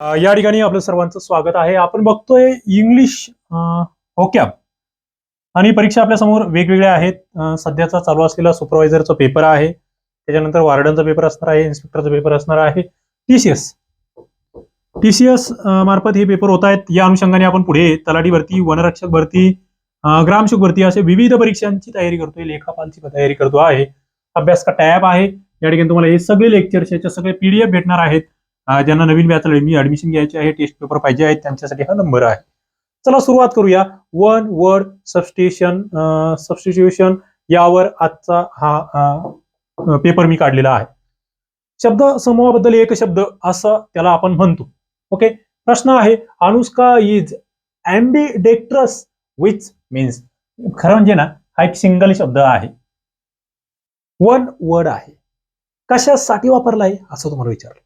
या ठिकाणी आपलं सर्वांचं स्वागत आहे. आपण बघतोय इंग्लिश होकॅब आणि परीक्षा आपल्यासमोर वेगवेगळ्या आहेत. सध्याचा चालू असलेला सुपरवायझरचा पेपर आहे. त्याच्यानंतर वार्डनचा पेपर असणार आहे इन्स्पेक्टरचा पेपर असणार आहे. टीसीएस टीसीएस मार्फत हे पेपर होत आहेत. या अनुषंगाने आपण पुढे तलाठी भरती वनरक्षक भरती अ, ग्रामशुक भरती असे विविध परीक्षांची तयारी करतोय. लेखापालची तयारी करतो आहे. अभ्यास का टॅब आहे. या ठिकाणी तुम्हाला हे सगळे लेक्चर्स याचे सगळे पीडीएफ भेटणार आहेत. ज्यांना नवीन बॅचला ऍडमिशन घ्यायचे आहे टेस्ट पेपर पाहिजे आहेत त्यांच्यासाठी हा नंबर आहे. चला सुरुवात करूया. वन वर्ड सबस्टेशन सबस्टिट्युशन यावर आजचा हा पेपर मी काढलेला आहे. शब्द समूहाबद्दल एक शब्द असं त्याला आपण म्हणतो. ओके प्रश्न आहे Anushka is ambidextrous which means खरं म्हणजे ना हा एक सिंगल शब्द आहे. वन वर्ड आहे. कशासाठी वापरला आहे असं तुम्हाला विचारलं.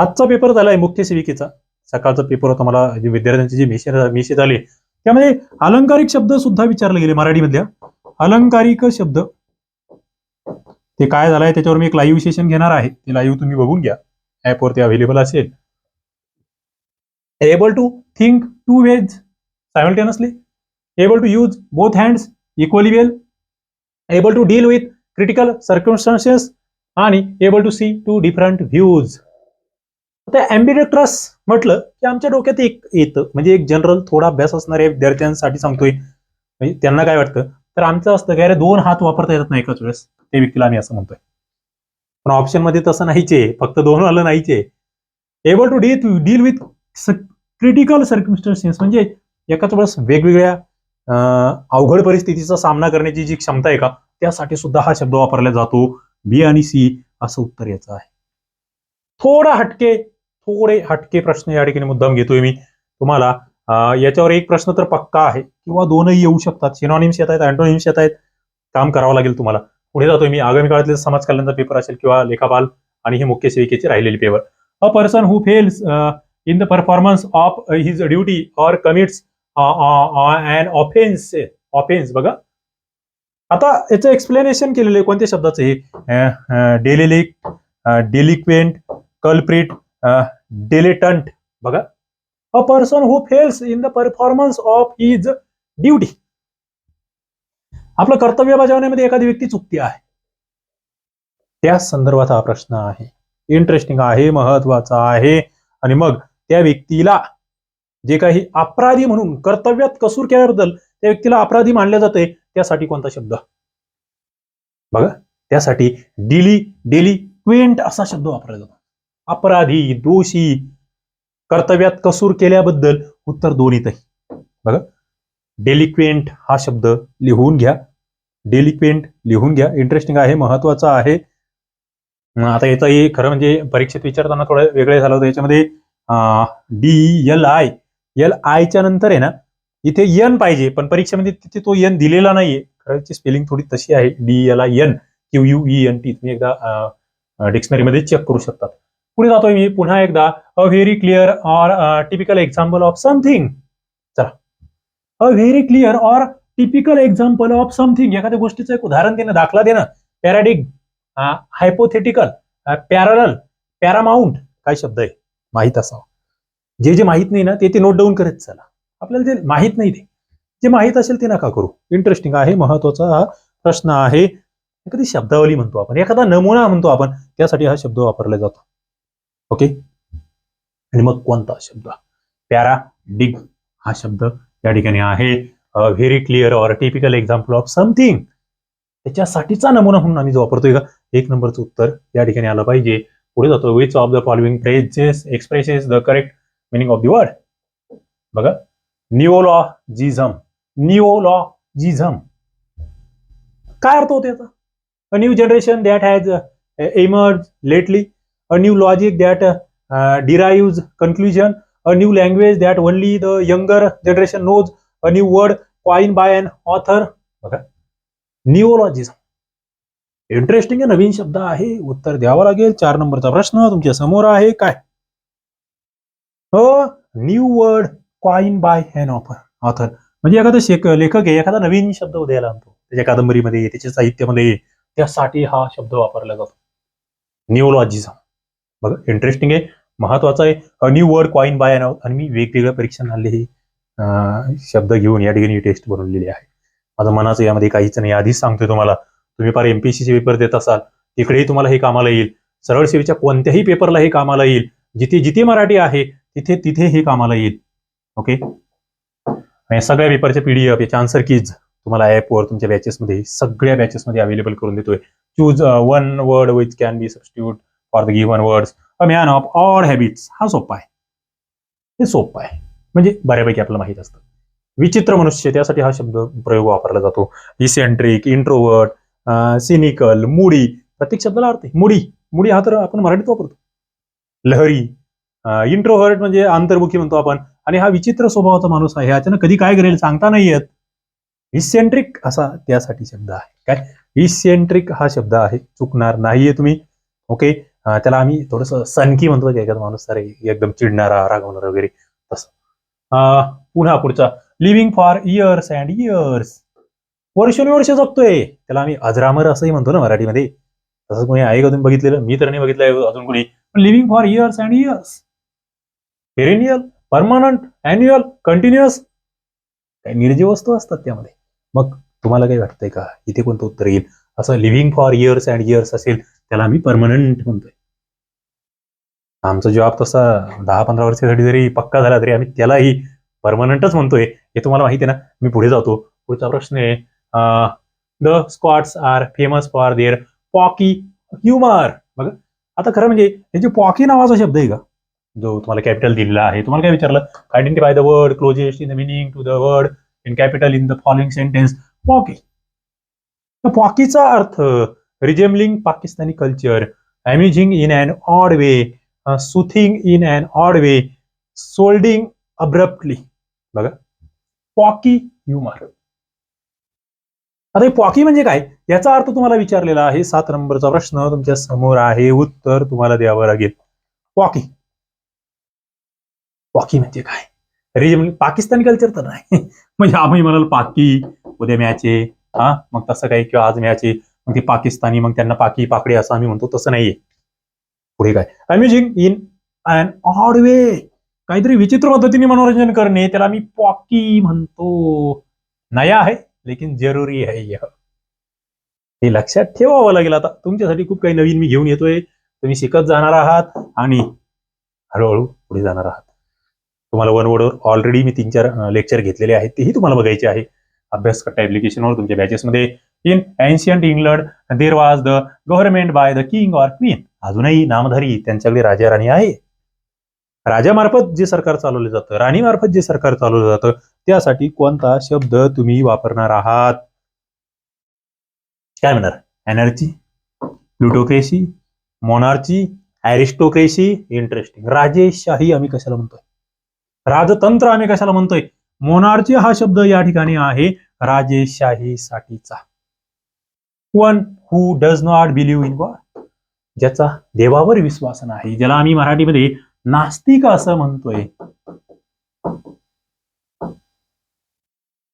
आजचा पेपर झालाय मुख्य सेविकेचा. सकाळचा पेपर होता मला विद्यार्थ्यांची जी मेसेज मेसेज आले त्यामध्ये अलंकारिक शब्द सुद्धा विचारले गेले मराठीमधल्या. अलंकारिक शब्द. ते काय झालंय त्याच्यावर मी एक लाईव्ह सेशन घेणार आहे. ते लाईव्ह तुम्ही बघून घ्या. ऍपवरती अवेलेबल असेल. Able to think two ways simultaneously able to use both hands equally well able to deal with critical circumstances आणि able to see two different views त्या अँबिडेक्ट्रस म्हटलं की आमच्या डोक्यात एक येतं. म्हणजे एक जनरल थोडा अभ्यास असणाऱ्या विद्यार्थ्यांसाठी सांगतोय. म्हणजे त्यांना काय वाटतं? तर आमचं असतं की अरे दोन हात वापरता येतात नाही एकाच वेळेस. ते व्यक्तीला आम्ही असं म्हणतोय. पण ऑप्शनमध्ये तसं नाहीचे. फक्त दोन आलं नाहीचे. Able to deal deal with critical circumstances म्हणजे एकाच वेळेस वेगवेगळ्या अवघड परिस्थितीचा सामना करण्याची जी क्षमता आहे का त्यासाठी सुद्धा हा शब्द वापरला जातो. बी आणि सी असं उत्तर याचं आहे. थोडा हटके थोडे हटके प्रश्न या ठिकाणी मुद्दाम घेतोय मी. तुम्हाला याच्यावर एक प्रश्न तर पक्का आहे किंवा दोनही येऊ शकतात. सिनॉनिम्स येत आहेत अँटोनिम्स येत आहेत. काम करावं लागेल तुम्हाला. पुढे जातोय मी. आगामी काळातले समाज कल्याणचा पेपर असेल किंवा लेखापाल आणि हे मुख्य सेविकेचे राहिलेले paper a person who fails in the performance of his duty or commits and offence offence बघा. आता याचं एक्सप्लेनेशन केलेलं आहे. कोणत्या शब्दाचं हे? डेलिलिक डेलिक्वेंट कल्प्रिट डेलिटंट बघा. A person who fails in the performance of his duty आपलं कर्तव्य बजावण्यामध्ये एखादी व्यक्ती चुकती आहे. त्या संदर्भात हा प्रश्न आहे. इंटरेस्टिंग आहे महत्त्वाचा आहे. आणि मग त्या व्यक्तीला जे काही अपराधी म्हणून कर्तव्यात कसूर केल्याबद्दल त्या व्यक्तीला अपराधी मानले जाते त्यासाठी कोणता शब्द? बघा. त्यासाठी डिली डेली क्वेंट असा शब्द वापरला जातो. अपराधी दोषी कर्तव्यात कसूर केल्याबद्दल उत्तर दोन्हीतही. बघा. डेलिक्वेंट हा शब्द लिहून घ्या. डेलिक्वेंट लिहून घ्या. इंटरेस्टिंग आहे महत्त्वाचा आहे. आता याचं हे खरं म्हणजे परीक्षेत विचारताना थोडं वेगळे झालं होतं. याच्यामध्ये डी एल आय एल आयच्या नंतर आहे ना इथे यन पाहिजे. पण परीक्षेमध्ये तिथे तो यन दिलेला नाहीये. खरंची स्पेलिंग थोडी तशी आहे. D L I N Q U E N T तुम्ही एकदा डिक्शनरीमध्ये चेक करू शकतात. पुढे जातोय मी. पुन्हा एकदा a very clear or typical example of something चला. A very clear or typical example of something एखाद्या गोष्टीचं एक उदाहरण देणं दाखला देणं. पॅराडिग हायपोथेटिकल पॅरल पॅरामाउंट काय शब्द आहे? माहीत असावं. जे जे माहीत नाही ना ते ते नोट डाऊन करत चला. आपल्याला जे माहीत नाही ते. जे माहीत असेल ते नका करू. इंटरेस्टिंग आहे महत्त्वाचा हा प्रश्न आहे. एखादी शब्दावली म्हणतो आपण. एखादा नमुना म्हणतो आपण. त्यासाठी हा शब्द वापरला जातो. ओके आणि मग कोणता शब्द? पॅरा डिग हा शब्द या ठिकाणी आहे. Very clear or typical example of something त्याच्यासाठीचा नमुना म्हणून आम्ही जो वापरतोय का एक नंबरचं उत्तर या ठिकाणी आलं पाहिजे. पुढे जातो. Which of the following phrases expresses the correct meaning of the word बघा. निओलॉजिझम निओलॉजिझम काय अर्थ होतो याचा? New generation that has emerge lately a new logic that derive conclusion a new language that only the younger generation knows a new word coin by an author बघा neologism interesting नवीन शब्द आहे. उत्तर द्यावा लागेल. चार नंबरचा प्रश्न तुमच्यासमोर आहे. काय? हो. New word coin by an offer author म्हणजे एखादा शेक लेखक आहे एखादा नवीन शब्द उदयाला आणतो. त्याच्या कादंबरीमध्ये त्याच्या साहित्यामध्ये त्यासाठी हा शब्द वापरला जातो. निओलॉजिझम बघा इंटरेस्टिंग आहे. महत्वाचं आहे a new word coin by नाव आणि मी वेगवेगळ्या परीक्षांना आणले हे शब्द घेऊन या ठिकाणी टेस्ट बनवलेली आहे. माझं मनाचं यामध्ये काहीच नाही. आधीच सांगतोय तुम्हाला तुम्ही फार एमपीएससीचे पेपर देत असाल तिकडेही तुम्हाला हे कामाला येईल. सरळ सेवेच्या कोणत्याही पेपरला हे कामाला येईल. जिथे जिथे मराठी आहे तिथे तिथे हे कामाला येईल. ओके या सगळ्या पेपरचे पीडीएफ याचे आन्सर कीज तुम्हाला ऍपवर तुमच्या बॅचेसमध्ये सगळ्या बॅचेसमध्ये अवेलेबल करून देतोय. Choose one word which can be substitute for the given words a man of odd habits हा सोपा आहे हे सोपं आहे. म्हणजे बऱ्यापैकी आपल्याला माहीत असतं. विचित्र मनुष्य त्यासाठी हा शब्द प्रयोग वापरला जातो. इसेंट्रिक इंट्रोवर्ट सिनिकल मुडी प्रत्येक शब्दाला अर्थ आहे. मुडी मुडी हा तर आपण मराठीत वापरतो. लहरी. इंट्रोवर्ट म्हणजे आंतर्मुखी म्हणतो आपण. आणि हा विचित्र स्वभावाचा माणूस आहे. अचानक कधी काय करेल सांगता नाही येत. इसेंट्रिक असा त्यासाठी शब्द आहे. काय? इसेंट्रिक हा शब्द आहे. चुकणार नाहीये तुम्ही. ओके त्याला आम्ही थोडस सनकी म्हणतो की एखादा माणूस अरे एकदम चिडणारा रागवणारा वगैरे तसं. पुन्हा पुढचा. Living for years and years वर्षानुवर्ष जगतोय. त्याला आम्ही अजरामर असंही म्हणतो ना मराठीमध्ये. तसंच कोणी आहे का तुम्ही बघितलेलं? मी तर नाही बघितलं अजून कोणी. पण living for years and years perennial permanent annual continuous काही निर्जीव वस्तू असतात त्यामध्ये. मग तुम्हाला काही वाटतंय का? इथे कोणतं उत्तर येईल? असं living for years and years असेल त्याला आम्ही परमनंट म्हणतोय. आमचा जॉब तसा दहा पंधरा वर्षासाठी जरी पक्का झाला तरी आम्ही त्यालाही परमनंटच म्हणतोय. हे तुम्हाला माहिती आहे ना मी पुढे जातो. पुढचा प्रश्न आहे the Scots are famous for their pawky humour बघा आता खरं म्हणजे हे जे पॉकी नावाचा शब्द आहे का? जो तुम्हाला कॅपिटल दिलेला आहे. तुम्हाला काय विचारलं? Identify the word closest in the meaning to the word in capital in the following sentence pawky पॉकीचा अर्थ resembling Pakistani culture amusing in and odd way soothing in and odd way scolding abruptly बघा. Pawky humour आता हे पॉकी म्हणजे काय? याचा अर्थ तुम्हाला विचारलेला आहे. सात नंबरचा प्रश्न तुमच्यासमोर आहे. उत्तर तुम्हाला द्यावं लागेल. पॉकी पॉकी म्हणजे काय? रिजन पाकिस्तानी कल्चर तर नाही. म्हणजे आम्ही म्हणाल पाकी उद्या मॅच आहे. हा? मग तसं काही किंवा आज मॅच आहे. मग ती पाकिस्तानी मग त्यांना पाकी पाकडी असं आम्ही म्हणतो तसं नाहीये. पुढे काय? अम्युझिंग इन अन ऑड वे काहीतरी विचित्र पद्धतीने मनोरंजन करणे त्याला आम्ही पॉकी म्हणतो. नया आहे लेकिन जरुरी आहे यह. हे लक्षात ठेवावं लागेल आता. तुमच्यासाठी खूप काही नवीन मी घेऊन येतोय. तुम्ही शिकत जाणार आहात आणि हळूहळू पुढे जाणार आहात. तुम्हाला वन वर्डवर ऑलरेडी मी तीन चार लेक्चर घेतलेले आहेत. तेही तुम्हाला बघायचे आहे. अभ्यास कट्टा ऍप्लिकेशनवर तुमच्या बॅचेसमध्ये in ancient England there was the government by the king or queen अजूनही नामधारी त्यांच्याकडे राजा राणी आहे. राजामार्फत जे सरकार चालवलं जातं राणीमार्फत जे सरकार चालवलं जातं त्यासाठी कोणता शब्द तुम्ही वापरणार आहात? काय म्हणणार? Energy plutocracy monarchy aristocracy interesting राजेशाही आम्ही कशाला म्हणतोय? राजतंत्र आम्ही कशाला म्हणतोय? मोनार्ची हा शब्द या ठिकाणी आहे. राजेशाहीसाठीचा. One who does not believe in God ज्याचा देवावर विश्वास नाही ज्याला आम्ही मराठीमध्ये नास्तिक असं म्हणतोय.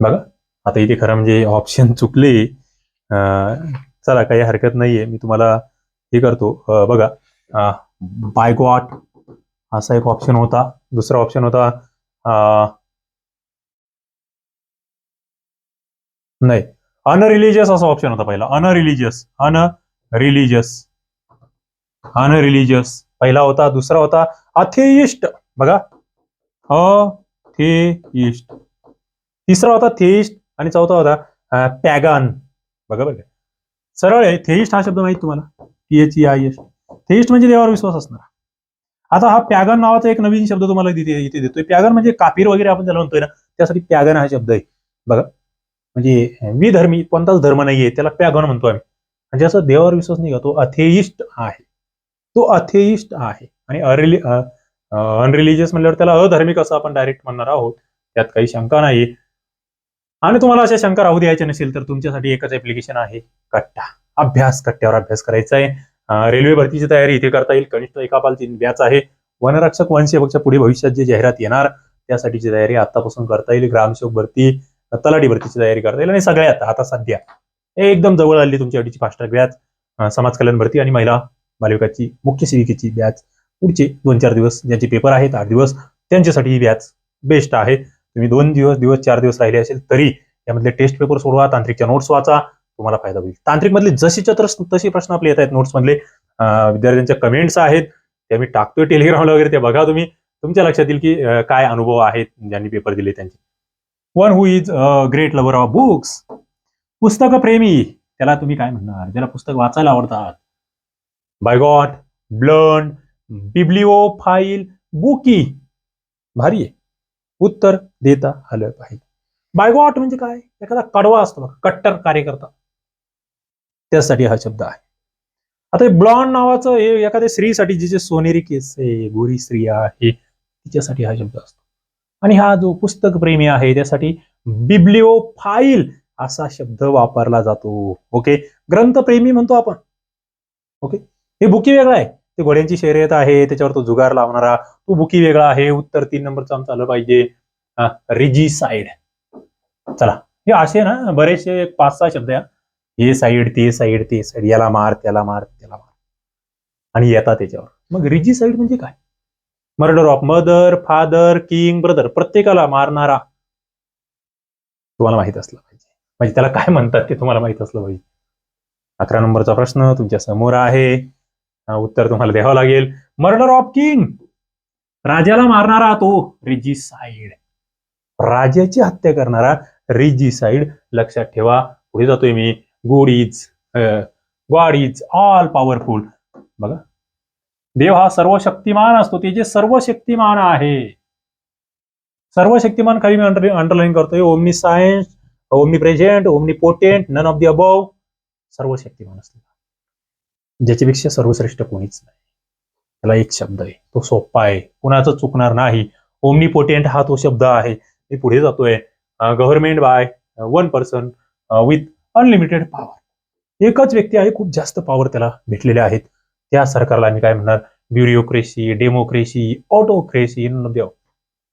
बघा आता इथे खरं म्हणजे ऑप्शन चुकले. चला काही हरकत नाहीये. मी तुम्हाला हे करतो. बघा बाय गॉट असा एक ऑप्शन होता. दुसरा ऑप्शन होता नाही. अनरिलिजियस असा ऑप्शन होता पहिला. अनरिलिजियस अनरिलिजियस अनरिलिजियस पहिला होता दुसरा होता अथेइस्ट बघा. अथेइस्ट तिसरा होता थेइस्ट आणि चौथा होता पॅगान बघा बघा सरळ आहे. थेइस्ट हा शब्द माहिती तुम्हाला? T H I S theist म्हणजे देवावर विश्वास असणार. आता हा पॅगन नावाचा एक नवीन शब्द तुम्हाला इथे देतोय. पॅगन म्हणजे कापीर वगैरे आपण ज्याला म्हणतोय ना त्यासाठी पॅगन हा शब्द आहे. बघा. म्हणजे विधर्मी कोणताच धर्म नाहीये त्याला पॅगन म्हणतो आम्ही. म्हणजे असं देवावर विश्वास नाही का तो अथेइस्ट आहे. तो अथेइस्ट आहे. आणि अरिली अनरिलिजियस म्हणल्यावर त्याला अधार्मिक असं आपण डायरेक्ट म्हणणार आहोत. त्यात काही शंका नाही आणि तुम्हाला अशा शंका राहू द्यायच्या नसेल तर तुमच्यासाठी एकच ऍप्लिकेशन आहे कट्टा. अभ्यास कट्ट्यावर अभ्यास करायचा आहे रेल्वे भरतीची तयारी इथे करता येईल. कनिष्ठ एकापालची बॅच आहे. वनरक्षक वनसेवकच्या पुढे भविष्यात जे जाहिरात येणार त्यासाठीची तयारी आतापासून करता येईल. ग्रामसेवक भरती तलाठी भरतीची तयारी करता येईल आणि सगळ्यात आता सध्या एकदम जवळ आली तुमची अडीची फास्ट ट्रॅक बॅच समाज कल्याण भरती आणि महिला बालविकाची मुख्य सेविकेची बॅच पुढचे दोन चार दिवस ज्यांचे पेपर आहेत आठ दिवस त्यांच्यासाठी ही बॅच बेस्ट आहे. तुम्ही दोन दिवस दिवस चार दिवस राहिले असेल तरी यामधले टेस्ट पेपर सोडवा तांत्रिकच्या नोट्स वाचा तुम्हाला फायदा होईल. तांत्रिकमधले जशीच्या तर तसे प्रश्न आपले येत आहेत नोट्स मधले विद्यार्थ्यांच्या कमेंट्स आहेत त्या मी टाकतोय टेलिग्रामला वगैरे ते बघा तुम्ही. तुमच्या लक्षात येईल की काय अनुभव आहेत ज्यांनी पेपर दिले त्यांचे. One who is great lover of books पुस्तक प्रेमी त्याला तुम्ही काय म्हणणार? ज्याला पुस्तक वाचायला आवडतात. Bigot blond bibliophile bookie भारी आहे. उत्तर देता आलं पाहिजे. बायगॉट म्हणजे काय? एखादा कडवा असतो बघा कट्टर कार्यकर्ता. त्यासाठी हा शब्द आहे. आता हे ब्लॉन्ड नावाचं हे एखाद्या स्त्रीसाठी जिचे सोनेरी केस आहे गोरी स्त्री आहे तिच्यासाठी हा शब्द असतो. आणि हा जो पुस्तक प्रेमी आहे त्यासाठी बिब्लिओ फाईल असा शब्द वापरला जातो. ओके ग्रंथप्रेमी म्हणतो आपण. ओके हे बुकी वेगळं आहे. ते घोड्यांची शर्यत आहे त्याच्यावर तो जुगार लावणारा. तो बुकी वेगळा आहे. उत्तर तीन नंबरचं आमचं आलं पाहिजे. रिजी साईड चला. हे असे ना बरेचसे पाच सहा शब्द या. हे साईड ते साईड ते साईड याला मार त्याला मार त्याला मार. आणि येतात त्याच्यावर. मग रिजी साईड म्हणजे काय? Murder of mother father king brother प्रत्येकाला मारणारा तुम्हाला माहीत असलं पाहिजे. म्हणजे त्याला काय म्हणतात ते तुम्हाला माहीत असलं पाहिजे. अकरा नंबरचा प्रश्न तुमच्यासमोर आहे. उत्तर तुम्हाला द्यावं लागेल. मर्डर ऑफ किंग राजाला मारणारा तो रिजिसाइड राजाची हत्या करणारा रिजिसाइड लक्षात ठेवा. पुढे जातोय मी. Good is God is all powerful बघा. देव हा सर्व शक्तिमान असतो. ते जे सर्व शक्तिमान आहे. सर्व शक्तिमान खाली मी अंडरलाईन करतोय. Omniscient omnipresent omnipotent none of the above सर्व शक्तिमान असतो ज्याच्यापेक्षा सर्वश्रेष्ठ कोणीच नाही. त्याला एक शब्द आहे. तो सोपा आहे. कुणाचं चुकणार नाही. ओमनी पोटेंट हा तो शब्द आहे. मी पुढे जातोय. Government by one person with unlimited power एकच व्यक्ती आहे. खूप जास्त पॉवर त्याला भेटलेल्या आहेत. त्या सरकारला मी काय म्हणणार? ब्युरिओक्रेसी डेमोक्रेसी ऑटोक्रेसी देव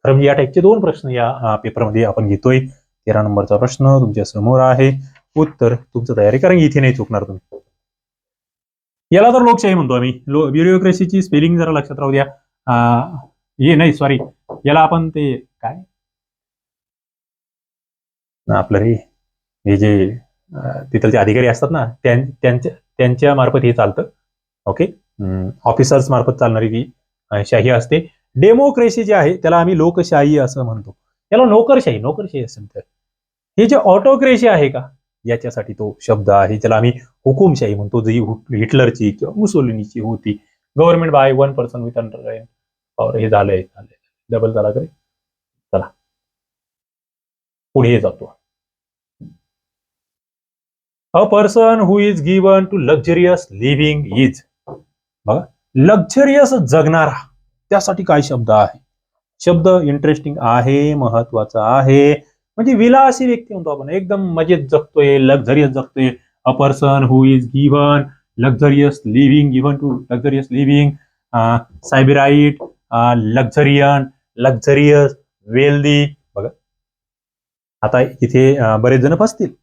खरं म्हणजे या टाईपचे दोन प्रश्न या पेपरमध्ये आपण घेतोय. तेरा नंबरचा प्रश्न तुमच्यासमोर आहे. उत्तर तुमचं तयारी कारण इथे नाही चुकणार तुम्ही. याला तर लोकशाही म्हणतो आम्ही. लो ब्युरोक्रेसीची स्पेलिंग जरा लक्षात राहू द्या. हे नाही सॉरी याला आपण ते काय? आपलं रे हे जे तिथलचे अधिकारी असतात ना त्यांच्या त्यांच्या मार्फत हे चालतं. ओके ऑफिसर्स मार्फत चालणारी ती शाही असते. डेमोक्रेसी जे आहे त्याला आम्ही लोकशाही असं म्हणतो. त्याला नोकरशाही नोकरशाही असेल तर. हे जे ऑटोक्रेसी आहे का? याच्यासाठी तो शब्द आहे ज्याला आम्ही हुकुमशाही म्हणतो. जी हिटलरची किंवा मुसोलिनीची होती. Government by one person with under power हे झालंय झालंय. डबल झाला करे चला. पुढे जातो. A person who is given to luxurious living is बघा लक्झरियस जगणारा त्यासाठी काय शब्द आहे? शब्द इंटरेस्टिंग आहे महत्त्वाचा आहे. म्हणजे विलासी व्यक्ती म्हणतो आपण एकदम मजेत जगतोय लक्झरियस जगतोय. A person who is given luxurious living given to luxurious living sybarite luxurian luxurious wealthy बघा. आता इथे बरेच जण फसतील.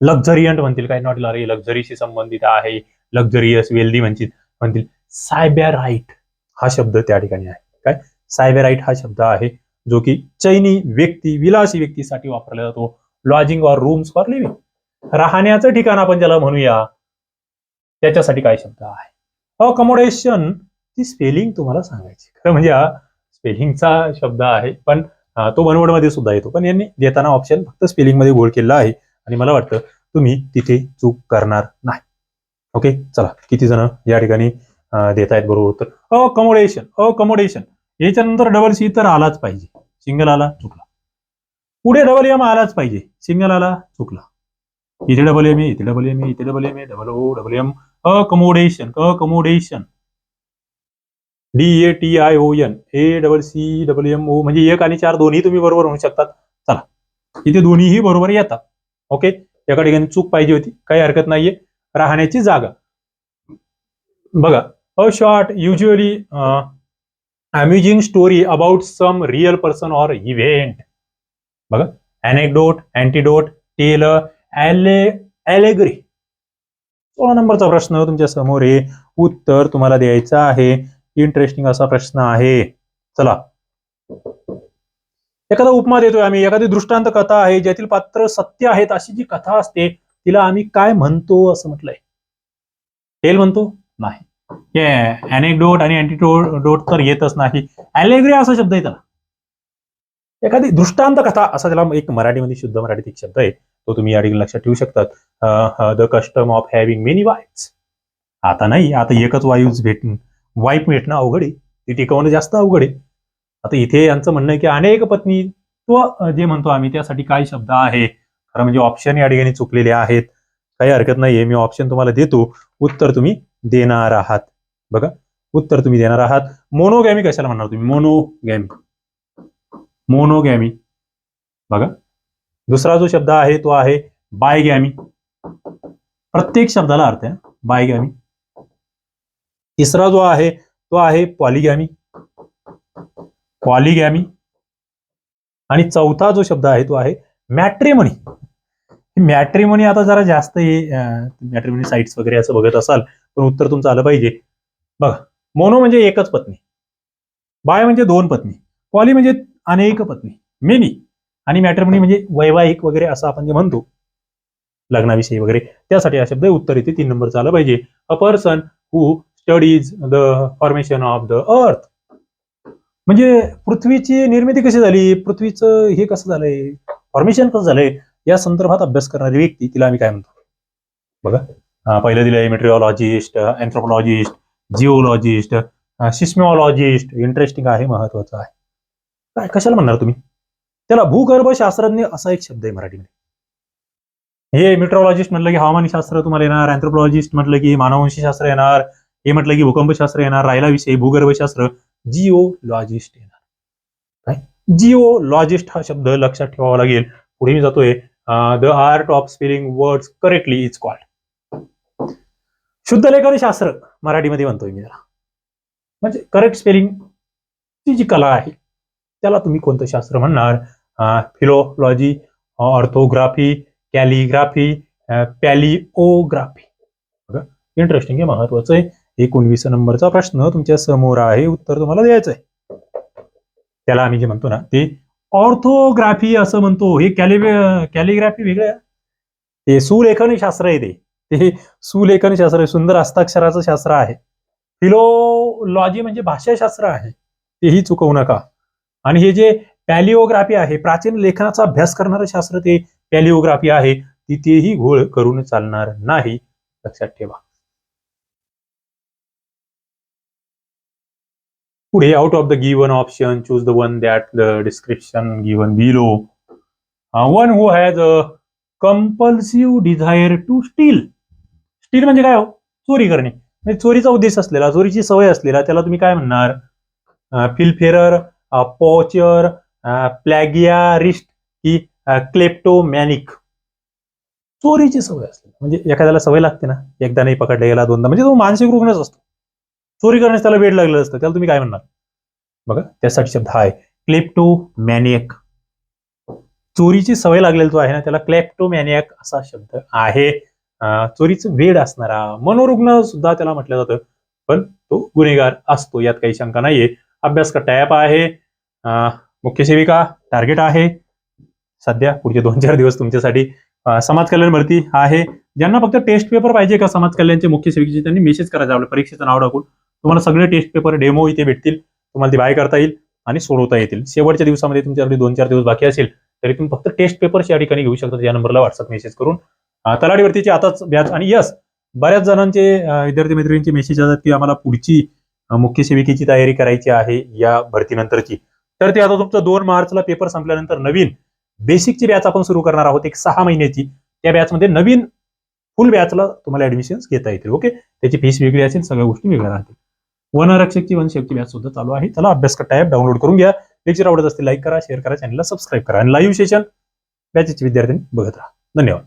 लक्झरियंट म्हणतील काय? नॉट लक्झरीशी संबंधित आहे. लक्झरियस वेल्दी म्हणतील. म्हणतील सायबराईट हा शब्द त्या ठिकाणी आहे. काय? सायबराईट हा शब्द आहे जो की चैनी व्यक्ती विलासी व्यक्तीसाठी वापरला जातो. Lodging or rooms for living राहण्याचं ठिकाण आपण ज्याला म्हणूया त्याच्यासाठी काय शब्द आहे? अकमोडेशन ती स्पेलिंग तुम्हाला सांगायची. खरं म्हणजे हा स्पेलिंगचा शब्द आहे पण तो बनवडमध्ये सुद्धा येतो. पण यांनी देताना ऑप्शन फक्त स्पेलिंगमध्ये गोळ केलेला आहे. आणि मला वाटतं तुम्ही तिथे चूक करणार नाही. ओके चला किती जण या ठिकाणी देत आहेत बरोबर उत्तर? Accommodation accommodation. याच्यानंतर डबल सी तर आलाच पाहिजे. सिंगल आला चुकला. पुढे डबल एम आलाच पाहिजे. सिंगल आला चुकला. इथे डबल एम ए इथे डबल एम ए इथे double M A double O double M accommodation accommodation. D A T I O N A double C double M O म्हणजे एक आणि चार दोन्ही तुम्ही बरोबर म्हणू शकतात. चला. इथे दोन्हीही बरोबर येतात. ओके? एका ठिकाणी चूक पाहिजे होती. काही हरकत नाहीये. राहण्याची जागा. बघा a short usually amusing story about some real person or event बघा अनेक्डोट अँटीडोट टेल एलेग्री सोळा नंबरचा प्रश्न तुमच्यासमोर आहे. उत्तर तुम्हाला द्यायचं आहे. इंटरेस्टिंग असा प्रश्न आहे. चला. एखादा उपमा देतोय आम्ही. एखादी दृष्टांत कथा आहे ज्यातील पात्र सत्य आहेत अशी जी कथा असते तिला आम्ही काय म्हणतो असं म्हटलंय? टेल म्हणतो? नाही. अनेकडोट आणि अँटीडोट तर येतच नाही. अॅलेग्री असा शब्द आहे त्याला. एखादी दृष्टांत कथा असा त्याला एक मराठीमध्ये शुद्ध मराठीत एक शब्द आहे. तो तुम्ही या ठिकाणी लक्षात ठेवू शकतात. The custom of having many wifes आता नाही आता एकच वायूज भेट वाईफ भेटणं अवघड आहे. ती टिकवणं जास्त अवघड आहे. आता इथे यांचं म्हणणं आहे की अनेक पत्नी तो जे म्हणतो आम्ही त्यासाठी काय शब्द आहे? खरं म्हणजे ऑप्शन या ठिकाणी चुकलेले आहेत. काही हरकत नाहीये. मी ऑप्शन तुम्हाला देतो. उत्तर तुम्ही देणार आहात. बघा. उत्तर तुम्ही देणार आहात. मोनोगॅमी कशाला म्हणणार तुम्ही? मोनोगॅमी मोनोगॅमी बघा. दुसरा जो शब्द आहे तो आहे बायगॅमी प्रत्येक शब्दाला अर्थ आहे बायगॅमी तिसरा जो आहे तो आहे पॉलिगॅमी पॉलिगॅमी आणि चौथा जो शब्द आहे तो आहे मॅट्रिमनी मॅट्रिमोनी आता जरा जास्त मॅट्रिमोनी साईट्स वगैरे असं बघत असाल पण उत्तर तुमचं आलं पाहिजे. बघा मोनो म्हणजे एकच पत्नी. बाय म्हणजे दोन पत्नी. पॉली म्हणजे अनेक पत्नी. मेनी आणि मॅट्रिमोनी म्हणजे वैवाहिक वगैरे असं आपण जे म्हणतो लग्नाविषयी वगैरे त्यासाठी हा शब्द उत्तर येते तीन नंबरचं आलं पाहिजे. A person who studies the formation of the earth म्हणजे पृथ्वीची निर्मिती कशी झाली? पृथ्वीचं हे कसं झालंय? फॉर्मेशन कसं झालंय? या संदर्भात अभ्यास करणारी व्यक्ती तिला आम्ही काय म्हणतो? बघा. पहिलं दिलं आहे मेट्रिओलॉजिस्ट अँथ्रोपॉलॉजिस्ट जिओलॉजिस्ट सिस्मिओलॉजिस्ट इंटरेस्टिंग आहे महत्वाचं आहे. काय कशाला म्हणणार तुम्ही? त्याला भूगर्भशास्त्रज्ञ असा एक शब्द आहे मराठीमध्ये. हे मेट्रोलॉजिस्ट म्हटलं की हवामानशास्त्र तुम्हाला येणार अँथ्रोपॉलॉजिस्ट म्हटलं की मानववंशशास्त्र येणार हे म्हटलं की भूकंपशास्त्र येणार राहिला विषय भूगर्भशास्त्र जिओलॉजिस्ट येणार. काय? जिओलॉजिस्ट हा शब्द लक्षात ठेवावा लागेल. पुढे मी जातोय. The art of spelling words correctly is called शुद्ध लेखन शास्त्र मराठीमध्ये म्हणतोय मी जरा म्हणजे करेक्ट स्पेलिंग ची जी कला आहे त्याला तुम्ही कोणतं शास्त्र म्हणणार? Philology orthography calligraphy palaeography interesting आहे महत्वाचं आहे. एकोणवीस नंबरचा प्रश्न तुमच्यासमोर आहे उत्तर तुम्हाला द्यायचं आहे त्याला आम्ही जे म्हणतो ना ते ऑर्थोग्राफी असं म्हणतो. हे कॅलि कॅलिग्राफी वेगळं आहे. ते सुलेखन शास्त्र आहे ते. ते सुलेखन शास्त्र आहे. सुंदर हस्ताक्षराचं शास्त्र आहे. फिलोलॉजी म्हणजे भाषाशास्त्र आहे. तेही चुकवू नका. आणि हे जे पॅलिओग्राफी आहे प्राचीन लेखनाचा अभ्यास करणारं शास्त्र ते पॅलिओग्राफी आहे. तिथेही घोळ करून चालणार नाही. लक्षात ठेवा. पुढे out of the given option choose the one that the description given below one who has a compulsive desire to steal steal म्हणजे काय हो? चोरी करणे. म्हणजे चोरीचा उद्देश असलेला चोरीची सवय असलेला त्याला तुम्ही काय म्हणणार? फिलफेरर पॉचर प्लॅगियारिस्ट की uh, क्लेप्टोमॅनिक चोरीची सवय असलेली. म्हणजे एखाद्याला सवय लागते ना? एकदा नाही पकडला गेला दोनदा. म्हणजे तो मानसिक रुग्णच असतो. चोरी करण्यास त्याला वेळ लागलेलं असतं. त्याला तुम्ही काय म्हणणार? बघा त्यासाठी शब्द हा आहे. क्लेप्टोमॅनियक चोरीची सवय लागलेली जो आहे ना त्याला क्लेप्टोमॅनियक असा शब्द आहे. चोरीचं वेळ असणारा मनोरुग्ण सुद्धा त्याला म्हटलं जातं. पण तो गुन्हेगार असतो यात काही शंका नाहीये. अभ्यास का टॅप आहे. मुख्य सेविका टार्गेट आहे. सध्या पुढचे दोन चार दिवस तुमच्यासाठी समाज कल्याण भरती आहे. ज्यांना फक्त टेस्ट पेपर पाहिजे का समाज कल्याणचे मुख्य सेविकेचे त्यांनी मेसेज करायचा आपल्या परीक्षेचं नाव टाकून. तुम्हाला सगळे टेस्ट पेपर डेमो इथे भेटतील. तुम्हाला ते बाय करता येईल आणि सोडवता येतील. शेवटच्या दिवसामध्ये तुमच्याकडे दोन चार दिवस बाकी असेल तरी तुम्ही फक्त टेस्ट पेपर्स या ठिकाणी घेऊ शकता. या नंबरला व्हॉट्सअप मेसेज करून. अं, आताच बॅच आणि यस बऱ्याच जणांचे विद्यार्थी मैत्रिणींचे मेसेज येतात की आम्हाला पुढची मुख्य सेविकेची तयारी करायची आहे या भरतीनंतरची. तर ते आता तुमचं दोन मार्चला पेपर संपल्यानंतर नवीन बेसिकची बॅच आपण सुरू करणार आहोत. एक सहा महिन्याची. त्या बॅचमध्ये नवीन फुल बॅचला तुम्हाला ऍडमिशन्स घेता येतील. ओके त्याची फीस वेगळी असेल सगळ्या गोष्टी वेगळ्या राहतील. वन रक्षकची वन शेवटी बॅच सुद्धा चालू आहे. चला अभ्यास करता ॲप डाउनलोड करून घ्या. लेक्चर आवडत असतील लाईक करा शेअर करा चॅनलला सबस्क्राईब करा. आणि लाईव्ह सेशन बॅचेसचे विद्यार्थ्यांनी बघत राहा. धन्यवाद.